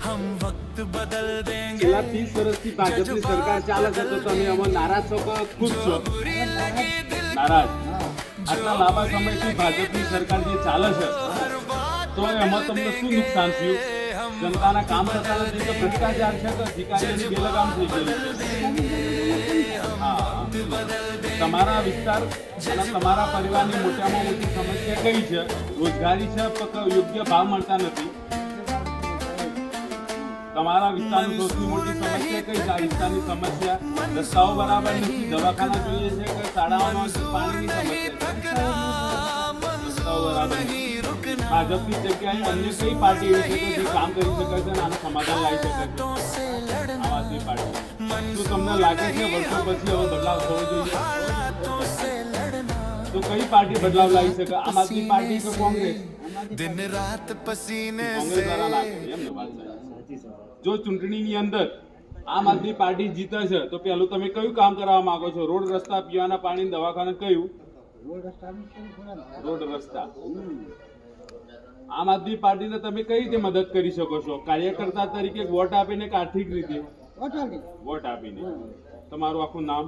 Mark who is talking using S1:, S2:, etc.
S1: હમ વક્ત બદલ દેંગે
S2: છેલ્લા ત્રીસ વર્ષથી ભાજપની સરકાર ચાલે છે તો તમે અમે નારાજ છો પણ ખુશ છો નારાજ આટલા લાંબા સમયથી ભાજપની સરકાર જે ચાલે છે તો એમાં તમને શું નુકસાન થયું જનતાના કામ થતા નથી તો ભ્રષ્ટાચાર છે તો અધિકારીઓની બેલગામ થઈ ગયેલી છે હા તમારા વિસ્તાર અને તમારા પરિવારની મોટામાં મોટી સમસ્યા કઈ છે રોજગારી છે યોગ્ય ભાવ મળતા નથી તમારા વિસ્તારની સૌથી મોટી સમસ્યા કઈ છે આ વિસ્તારની સમસ્યા રસ્તાઓ બરાબર નથી દવાખાના જોઈએ છે કે શાળાઓમાં પાણીની સમસ્યા છે રસ્તાઓ બરાબર નથી. ભાજપની જગ્યાએ અન્ય કઈ પાર્ટી એવી છે કે જે કામ કરી શકે છે અને આનું સમાધાન લાવી શકે છે આમ આદમી પાર્ટી શું તમને લાગે છે વર્ષો પછી હવે બદલાવ થવો જોઈએ તો કઈ પાર્ટી બદલાવ લાવી શકે આમ આદમી પાર્ટી કે કોંગ્રેસ
S1: दिन रात पसीने
S2: કોંગ્રેસ જો ચૂંટણીની અંદર આમ આદમી પાર્ટી જીતે છે તો પેલું તમે કયું કામ કરવા માંગો છો? રોડ રસ્તા પીવાના પાણી દવાખાના કયું? રોડ રસ્તા આમ આદમી પાર્ટીને તમે કઈ રીતે મદદ કરી શકો છો? કાર્યકર્તા તરીકે વોટ આપીને કે આર્થિક રીતે વોટ આપીને. તમારું આખું નામ?